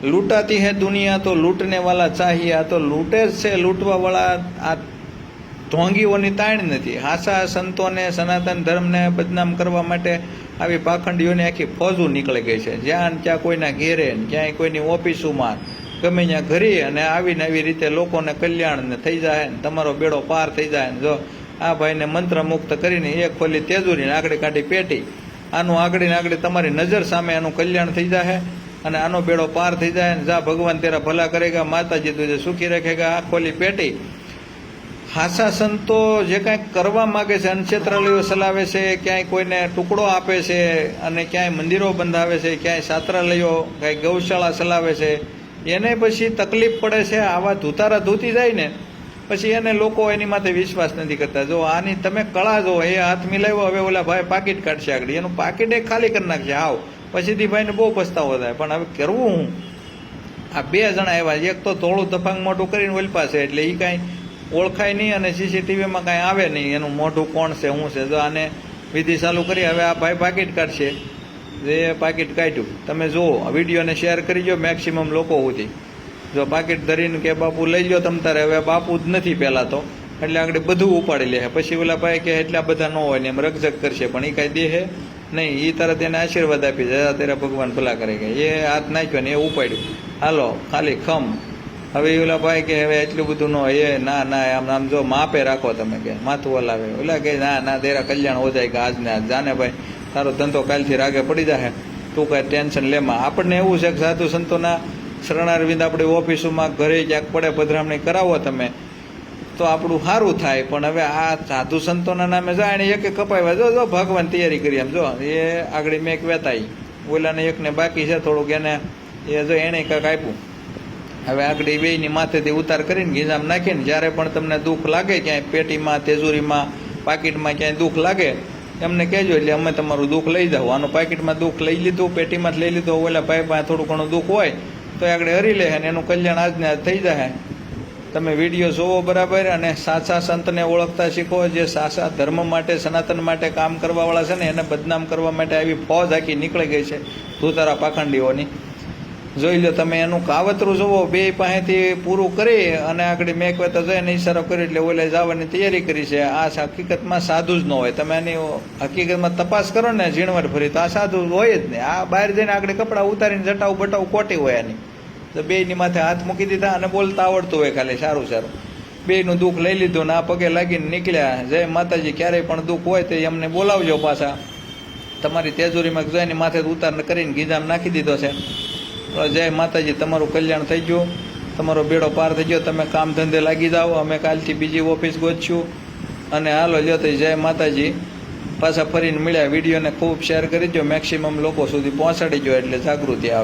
લૂંટાતી હે દુનિયા, તો લૂંટને વાલા આ તો લૂંટે જ છે લૂંટવાવાળા આ ઢોંગીઓની તાણ નથી. હાસા સંતોને, સનાતન ધર્મને બદનામ કરવા માટે આવી પાખંડીઓની આખી ફોજો નીકળી ગઈ છે. જ્યાં ત્યાં કોઈના ઘેરે ક્યાંય કોઈની ઓફિસોમાં ગમે ત્યાં ઘરે અને આવીને આવી રીતે લોકોને કલ્યાણ થઈ જાય ને તમારો બેડો પાર થઈ જાય ને જો આ ભાઈને મંત્ર મુક્ત કરીને એક ખોલી તેજુરીને આગળ કાઢી પેટી. આનું આગળીને આગળ તમારી નજર સામે આનું કલ્યાણ થઈ જાય અને આનો બેડો પાર થઈ જાય ને જા ભગવાન તેરા ભલા કરેગા, માતાજી તુજે સુખી રાખેગા. આ ખોલી પેટી. હાસા સંતો જે કાંઈક કરવા માગે છે અનક્ષેત્રાલયો ચલાવે છે, ક્યાંય કોઈને ટુકડો આપે છે અને ક્યાંય મંદિરો બંધાવે છે, ક્યાંય છાત્રાલયો કાંઈ ગૌશાળા ચલાવે છે, એને પછી તકલીફ પડે છે, આવા ધૂતારા ધૂતી જાય ને, પછી એને લોકો એની માથે વિશ્વાસ નથી કરતા. જો આની તમે કળા જો, એ હાથ મિલાવ્યો, હવે ઓલા ભાઈ પાકીટ કાઢશે આગળ. એનું પાકીટ એ ખાલી કરી નાખશે. આવ. પછીથી ભાઈને બહુ પસ્તાવો થાય. પણ હવે કરવું હું? આ બે જણા એવા એક તો થોડું તફાંગ મોટું કરીને ઓલપા છે, એટલે એ કાંઈ ઓળખાય નહીં અને સીસીટીવીમાં કાંઈ આવે નહીં. એનું મોઢું કોણ છે શું છે? તો આને વિધિ ચાલુ કરી, હવે આ ભાઈ પાકીટ કાઢશે. જે પાકીટ કાઢ્યું. તમે જુઓ વિડીયોને શેર કરી જો મેક્સિમમ લોકો સુધી. જો પાકીટ ધરીને કે બાપુ લઈ લો તમ તારે, હવે બાપુ જ નથી પહેલાં તો. એટલે આગળ બધું ઉપાડી લે પછી ઓલા ભાઈ કે એટલા બધા ન હોય ને એમ રગઝગ કરશે. પણ એ કાંઈ દેહે નહીં એ તરત એને આશીર્વાદ આપી જાય તેરા ભગવાન ભલા કરે કે એ હાથ નાખ્યો ને એ ઉપાડ્યું. હાલો, ખાલી ખમ. હવે ઓલા ભાઈ કે હવે એટલું બધું ન એ, ના ના, આમ આમ જો માપે રાખો તમે કે, માથું હલાવે. ઓલા કે, ના ના તેરા કલ્યાણ હો જાય કે આજ ને આજ. જાને ભાઈ, તારો ધંધો કાલથી રાગે પડી જાય તું કાંઈ ટેન્શન લેમાં આપણને એવું છે કે સાધુ સંતોના શરણારવિંદ આપણી ઓફિસોમાં ઘરે ક્યાંક પડે, પધરામણી કરાવો તમે. તો આપણું સારું થાય, પણ હવે આ સાધુ સંતોના નામે ને એક કપાવ્યા, જો જો, ભગવાન તૈયારી કરી એમ જો, એ આગળ મેં એક વેતાઈ. ઓલાને એકને બાકી છે થોડુંક, એને, એ જો એણે કંઈક આપ્યું. હવે આગળ બેયની માથેથી ઉતાર કરીને ગીજામ નાખીને, જ્યારે પણ તમને દુઃખ લાગે ક્યાંય, પેટીમાં, તેજુરીમાં, પાકીટમાં ક્યાંય દુઃખ લાગે, એમને કહેજો, એટલે અમે તમારું દુઃખ લઈ જાઓ આનું પાકીટમાં દુઃખ લઈ લીધું, પેટીમાં લઈ લીધું, ઓલા ભાઈ પાસે થોડું ઘણું દુઃખ હોય, તો આગળ હરી લે અને એનું કલ્યાણ આજને આજ થઈ જાય તમે વીડિયો જોવો બરાબર અને સાચા સંતને ઓળખતા શીખો, જે સાચા ધર્મ માટે, સનાતન માટે કામ કરવાવાળા છે ને, એને બદનામ કરવા માટે આવી ફોજ આખી નીકળી ગઈ છે ધૂતારા પાખંડીઓની. જોઈ લો તમે, એનું કાવતરું જોવો, બે પાસેથી પૂરું કરી અને આગળ મેં કહેતા જઈને ઈશારો કર્યો એટલે ઓલે જવાની તૈયારી કરી છે. આ હકીકતમાં સાધુ જ ન હોય. તમે એની હકીકતમાં તપાસ કરો ને ઝીણવટ ફરી તો આ સાધુ હોય જ નહીં આ બહાર જઈને આગળ કપડાં ઉતારીને જટાવ બટાવ કોટી હોય એની તો બેયની માથે હાથ મૂકી દીધા અને બોલતા આવડતું હોય ખાલી, સારું સારું. બેયનું દુઃખ લઈ લીધું ને આ પગે લાગીને નીકળ્યા. જય માતાજી, ક્યારેય પણ દુઃખ હોય તો એમને બોલાવજો પાછા. તમારી તેજુરીમાં જઈને માથે ઉતાર કરીને ગીજામ નાખી દીધો છે. જય માતાજી, તમારું કલ્યાણ થઈ ગયું. તમારો બેડો પાર થઈ ગયો. તમે કામ ધંધે લાગી જાઓ. અમે કાલથી બીજી ઓફિસ ગોતશું. અને હાલો, લ્યો તો જય માતાજી. પાછા ફરીને મળ્યા. વિડીયોને ખૂબ શેર કરી દો મેક્સિમમ લોકો સુધી પહોંચાડી દો એટલે જાગૃતિ આવે.